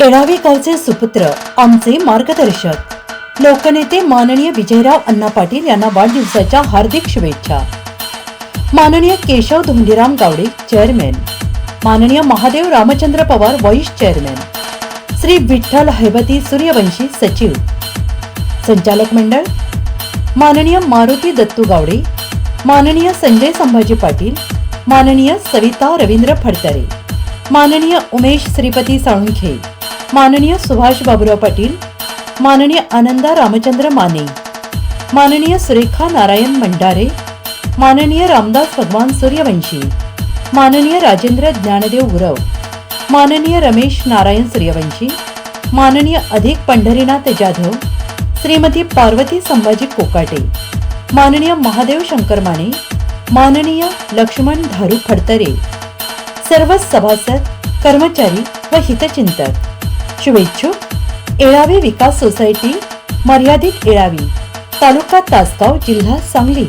येळावी सुपुत्र आमचे मार्गदर्शक. लोकनेते माननीय विजयराव अण्णा पाटील यांना वाढदिवसाच्या हार्दिक शुभेच्छा. माननीय केशव धोंडीराम गावडे चेअरमॅन माननीय महादेव रामचंद्र पवार व्हाईस चेअरमॅन श्री विठ्ठल हैबती सूर्यवंशी सचिव. संचालक मंडळ. माननीय मारुती दत्तू गावडे. माननीय संजय संभाजी पाटील. माननीय सविता रवींद्र फडतरे. माननीय उमेश श्रीपती साळुंखे. माननीय सुभाष बाबुराव पाटील माननीय आनंदा रामचंद्र माने माननीय सुरेखा नारायण मंडारे माननीय रामदास भगवान सूर्यवंशी माननीय राजेंद्र ज्ञानदेव गुरव माननीय रमेश नारायण सूर्यवंशी माननीय अधिक पंढरीनाथ जाधव श्रीमती पार्वती संभाजी कोकाटे माननीय महादेव शंकर माने माननीय लक्ष्मण धारू फडतरे सर्व सभासद कर्मचारी व हितचिंतक. शुभेच्छुक. येळावी विकास सोसायटी मर्यादित येळावी तालुका तासगाव जिल्हा सांगली.